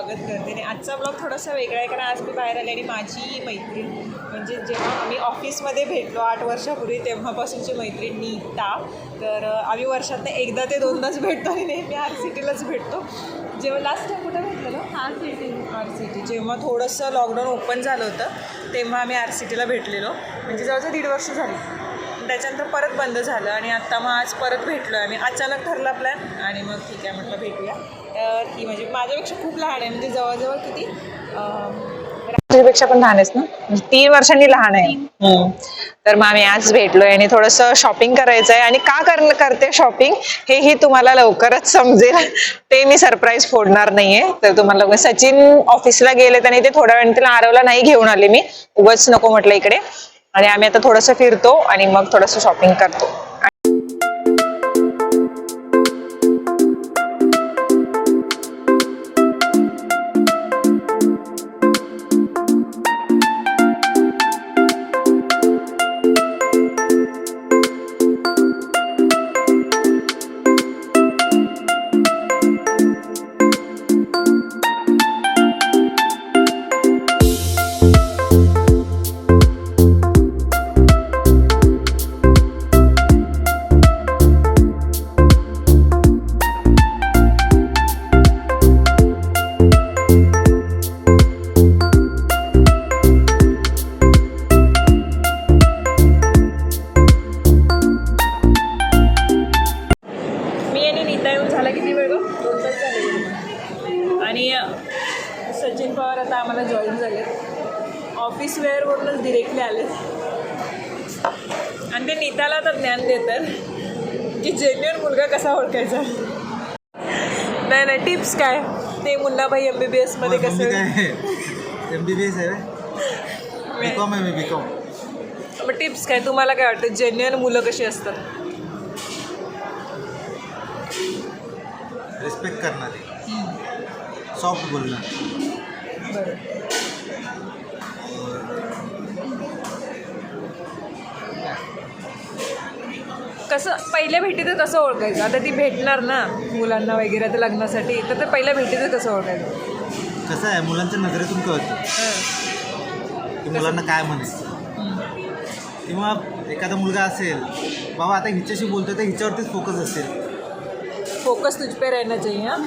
स्वागत करते. आणि आजचा ब्लॉग थोडासा वेगळा आहे कारण आज मी बाहेर आले आणि माझी मैत्रीण म्हणजे जेव्हा आम्ही ऑफिसमध्ये भेटलो आठ वर्षापूर्वी तेव्हापासूनची मैत्रीण नीता. तर आम्ही वर्षातनं एकदा ते दोनदाच भेटतो आणि नेहमी आर सी टीलाच भेटतो. जेव्हा लास्ट टाइम कुठं भेटलेलो? R C T R C T जेव्हा थोडंसं लॉकडाऊन ओपन झालं होतं तेव्हा आम्ही आर सी टीला भेटलेलो. म्हणजे जवळजवळ दीड वर्ष झाली. त्याच्यानंतर परत बंद झालं आणि आता मग आज परत भेटलो आहे आम्ही. अचानक ठरला प्लॅन आणि मग ठीक आहे म्हटलं भेटूया. तर ही म्हणजे माझ्यापेक्षा खूप लहान आहे. म्हणजे जवळजवळ किती? तुझ्यापेक्षा पण लहान आहेस ना? म्हणजे तीन वर्षांनी लहान आहे. तर मग आम्ही आज भेटलोय आणि थोडंसं शॉपिंग करायचं आहे आणि का कर करते शॉपिंग हेही तुम्हाला लवकरच समजेल. ते मी सरप्राईज फोडणार नाहीये. तर तुम्हाला सचिन ऑफिसला गेले आणि ते थोड्या वेळ तिला आरवला नाही घेऊन आले मी. उगाच नको म्हटलं इकडे. आणि आम्ही आता थोडंसं फिरतो आणि मग थोडंसं शॉपिंग करतो. आणि ते नीताला आता ज्ञान देतात की जेन्युअन मुलगा कसा ओळखायचा? नाही नाही टिप्स काय? ते मुन्नाभाई एम बी बी एसमध्ये कसं? एम बी बी एस आहे. बी कॉम आहे बी कॉम मग टिप्स काय? तुम्हाला काय वाटतं? जेन्युअन मुलं कशी असतात? रिस्पेक्ट करणारे. सॉफ्ट बोलणार. बरं. कसं पहिल्या भेटीतच कसं ओळखायचं? आता ती भेटणार ना मुलांना वगैरे आता लग्नासाठी तर ते पहिल्या भेटीतच कसं ओळखायचं? कसं आहे मुलांच्या नजरेतून कळतं. की मुलांना काय म्हणायचं किंवा एखादा मुलगा असेल बाबा आता हिच्याशी बोलतोय तर हिच्यावरतीच फोकस असेल. फोकस तुझ पे रहना चाहिए हाँ?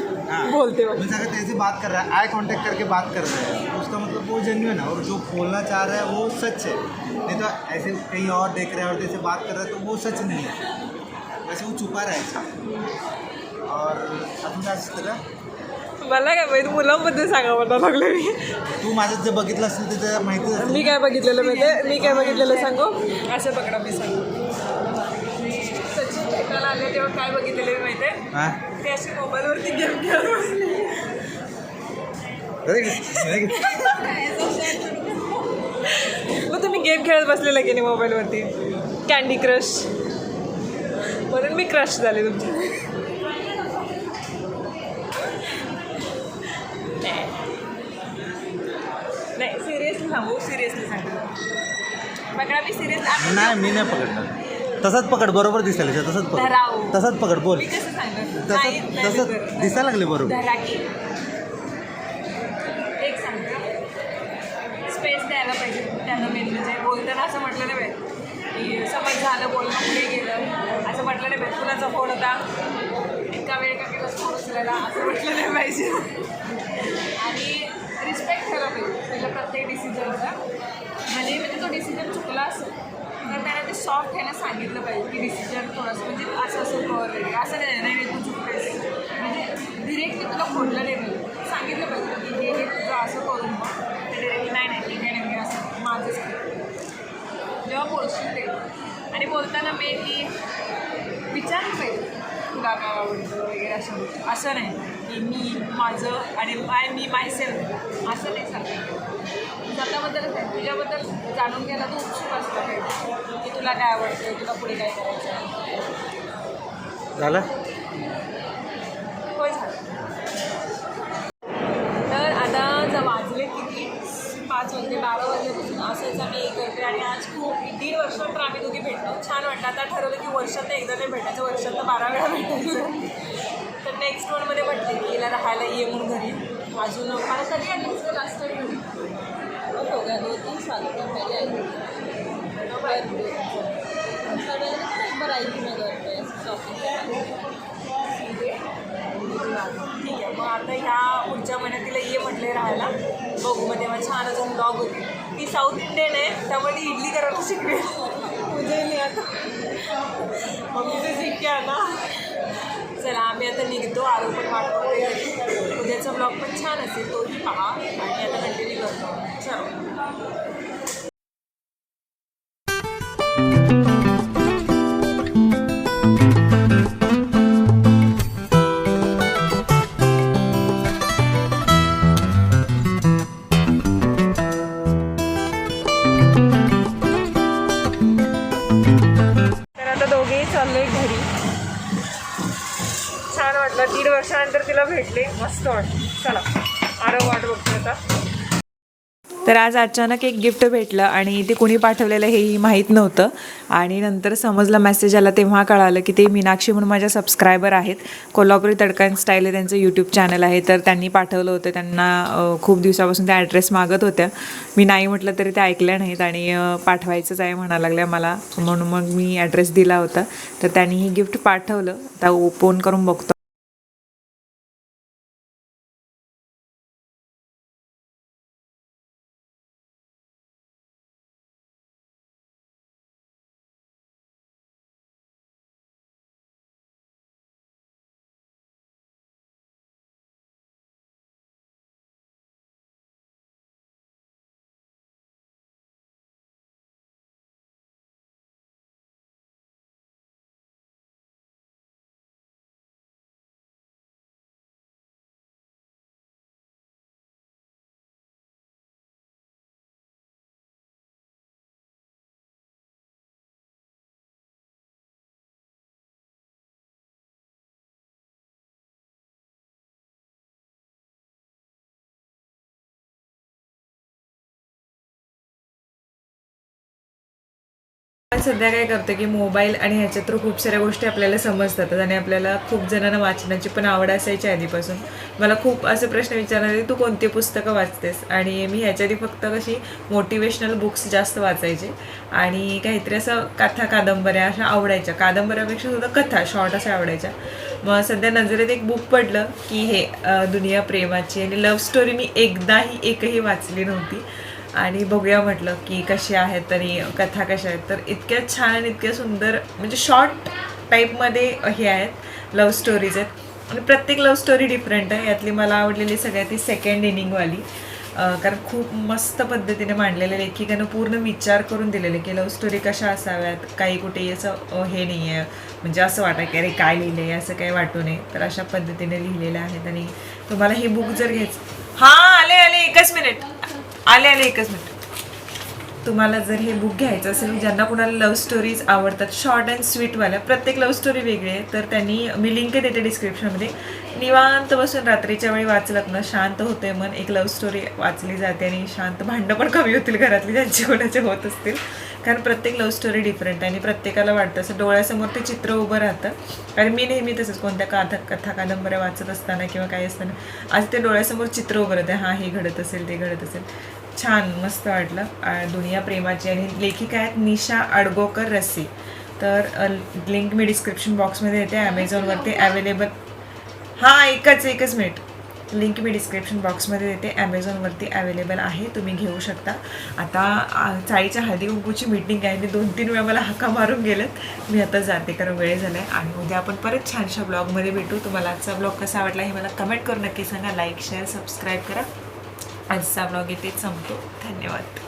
बोलते वक्त। अगर ऐसे बात कर रहा है आई कांटेक्ट करके बात कर रहा है। उसका मतलब वो जेन्यून है और जो बोलना चाह रहा है वो सच है। नहीं तो ऐसे कहीं और देख रहे हैं और जैसे बात कर रहा है तो वो सच नहीं है। वैसे वो छुपा रहायचा और अजून काय असतं मला काय माहिती मुलांबद्दल सांगा मला लागलं मी तू माझं जे बघितलं असेल ते तर माहितीच असेल मी काय बघितलेलं माहिती मी काय बघितलेलं सांगू? असं पकडा मी सांगू. आले तेव्हा काय बघितलेलं माहिती आहे ते असे मोबाईलवरती गेम खेळत बसले. मग तुम्ही गेम खेळत बसलेला की नाही मोबाईलवरती? कॅन्डी क्रश म्हणून मी क्रश झाले तुमचे. नाही सिरियसली सांगू सिरियसली सांगतो. बघा मी सिरियसली नाही मी नाही पकडणार. तसंच पकड बरोबर दिसायला तसंच धराव. पकड तसंच पकड बोल. मी कसं सांगणार? नाही, तसंच नाही, तसंच बरं. दिसायला लागले बरोबर. धरा की एक सांगतो स्पेस द्यायला पाहिजे त्यांना मेन म्हणजे. बोलताना असं म्हटलं नाही पाहिजे की समज झालं बोलणं पुढे गेलं. असं म्हटलं नाही पाहिजे कुणाचा फोन होता? इतका वेळ का केला फोन उचलायला? असं म्हटलं नाही पाहिजे. आणि रिस्पेक्ट ठेवला पाहिजे. त्याच्या प्रत्येक डिसिजनचा म्हणजे म्हणजे तो डिसिजन चुकला असेल. तर त्याला ते सॉफ्ट ह्यानं सांगितलं पाहिजे की डिसिजन थोडंसं म्हणजे असं असं कर वगैरे असं नाही नाही नाही, तू चुकतेस. म्हणजे डिरेक्टली तुला खोडलं नाही पाहिजे सांगितलं पाहिजे की हे हे तुझं असं करून मग ते डिरेक्टली नाही नाही ठीक आहे नाही मी असं माझंच जेव्हा बोलशील ते आणि बोलताना मेनली विचारलं पाहिजे. तुला काय आवडतं वगैरे असं असं नाही. की मी माझं आणि माय मी मायसेल्फ असं नाही सांगितलं. स्वतःबद्दलच आहे. तुझ्याबद्दल जाणून घ्यायला तू उत्सुक पाहिजे की तुला काय आवडतं तुला पुढे काय करायचं. झालं? होय झालं. तर आता जर वाजले किती? पाच वाजले बारा वाजल्यापासून असंच आम्ही हे करते आणि आज खूप दीड वर्षानंतर आम्ही दोघी भेटलो. छान वाटलं. आता ठरवलं की वर्षात एकदा नाही भेटायचं. वर्षात बारा वेळा भेटायचं. तर नेक्स्ट वनमध्ये म्हटले की हिला राहायला ये म्हणून घरी. अजून मला कधी आली लास्ट टाइम हो गया दो तीन साल का पहले आई थी एक बार आई थी मैं घर पे शॉपिंग ठीक आहे मग आता ह्या पुढच्या महिन्यात तिला ये म्हटले राहायला. बघू मग तेव्हा छान अजून ब्लॉग होती ती साऊथ इंडियन आहे त्यामुळे ती इडली करायला शिकली. म्हणजे नाही आता मम्मीचे शिक्के ना चला आम्ही आता निघतो. पण वाटतो घरी उद्याचा ब्लॉग पण छान असेल तोही पहा आणि आता कंटिन्यू करतो चलो भेटले. मस्त चला आरव वाट बघतो आता. तर आज अचानक एक गिफ्ट भेटलं आणि ते कुणी पाठवलेलं हेही माहीत नव्हतं. आणि नंतर समजलं मेसेज आला तेव्हा कळालं की ते मीनाक्षी म्हणून माझ्या सबस्क्रायबर आहेत. कोल्हापुरी तडकान स्टाईल हे त्यांचं यूट्यूब चॅनल आहे. तर त्यांनी पाठवलं होतं. त्यांना खूप दिवसापासून त्या ॲड्रेस मागत होत्या. मी नाही म्हटलं तरी त्या ऐकल्या नाहीत आणि पाठवायचंच आहे म्हणा लागल्या मला. म्हणून मग मी ॲड्रेस दिला होता. तर त्यांनी ही गिफ्ट पाठवलं. आता ओपन करून बघतो. सध्या काय करतो की मोबाईल आणि ह्याच्यात तर खूप साऱ्या गोष्टी आपल्याला समजतात आणि आपल्याला खूप जणांना वाचनाची पण आवड असायची आधीपासून. मला खूप असे प्रश्न विचारणारे तू कोणती पुस्तकं वाचतेस? आणि मी ह्याच्या आधी फक्त कशी मोटिवेशनल बुक्स जास्त वाचायचे. आणि काहीतरी असं कथा कादंबऱ्या अशा आवडायच्या. कादंबऱ्यापेक्षा सुद्धा कथा शॉर्ट अशा आवडायच्या. मग सध्या नजरेत एक बुक पडलं की हे दुनिया प्रेमाची आणि लव्ह स्टोरी मी एकदाही एकही वाचली नव्हती. आणि बघूया म्हटलं की कशी आहेत तरी कथा कशा आहेत तर इतक्या छान आणि इतक्या सुंदर म्हणजे शॉर्ट टाईपमध्ये हे आहेत लव्ह स्टोरीज आहेत. आणि प्रत्येक लव्ह स्टोरी डिफरंट आहे. यातली मला आवडलेली सगळ्यात ती सेकंड इनिंगवाली कारण खूप मस्त पद्धतीने मांडलेले लेखिकानं पूर्ण विचार करून दिलेले की लव्ह स्टोरी कशा असाव्यात काही कुठे असं हे नाही आहे म्हणजे असं वाटा की अरे काय लिहिलं आहे असं काही वाटू नये. तर अशा पद्धतीने लिहिलेलं आहेत आणि तुम्हाला हे बुक जर घ्यायचं हां आले आले एकच मिनिट आले आले एकच मिनिट. तुम्हाला जर हे बुक घ्यायचं असेल ज्यांना कुणाला लव्ह स्टोरीज आवडतात शॉर्ट अँड स्वीटवाल्या प्रत्येक लव्ह स्टोरी वेगळी आहे तर त्यांनी मी लिंक देते डिस्क्रिप्शनमध्ये निवांत बसून रात्रीच्या वेळी वाचलात ना शांत होते मन एक लव्ह स्टोरी वाचली जाते आणि शांत भांडं पण कमी होतील घरातली ज्यांची कोणाचे होत असतील. कारण प्रत्येक लव्ह स्टोरी डिफरंट आहे आणि प्रत्येकाला वाटतं असं डोळ्यासमोर ते चित्र उभं राहतं. कारण मी नेहमी तसंच कोणत्या काथा कथा कादंबऱ्या वाचत असताना किंवा काही असताना आज ते डोळ्यासमोर चित्र उभं राहतं. हां हे घडत असेल ते घडत असेल. छान मस्त वाटलं. दुनिया प्रेमाची आणि लेखिका आहेत निशा अडगोकर रस्सी. तर लिंक मी डिस्क्रिप्शन बॉक्समध्ये येते ॲमेझॉनवरती अवेलेबल हां एकच एकच मिनिट लिंक मी डिस्क्रिप्शन बॉक्समध्ये देते. ॲमेझॉनवरती अवेलेबल आहे. तुम्ही घेऊ शकता. आता चाळीच्या हळदी कुंकूची मीटिंग आहे. मी दोन तीन वेळा मला हक्का मारून गेलेत. मी आता जाते कारण वेळ झाला आहे आणि उद्या आपण परत छानशा ब्लॉगमध्ये भेटू. तुम्हाला आजचा ब्लॉग कसा वाटला हे मला कमेंट करून नक्की सांगा. लाईक शेअर सबस्क्राईब करा. आजचा ब्लॉग इथे संपतो. धन्यवाद.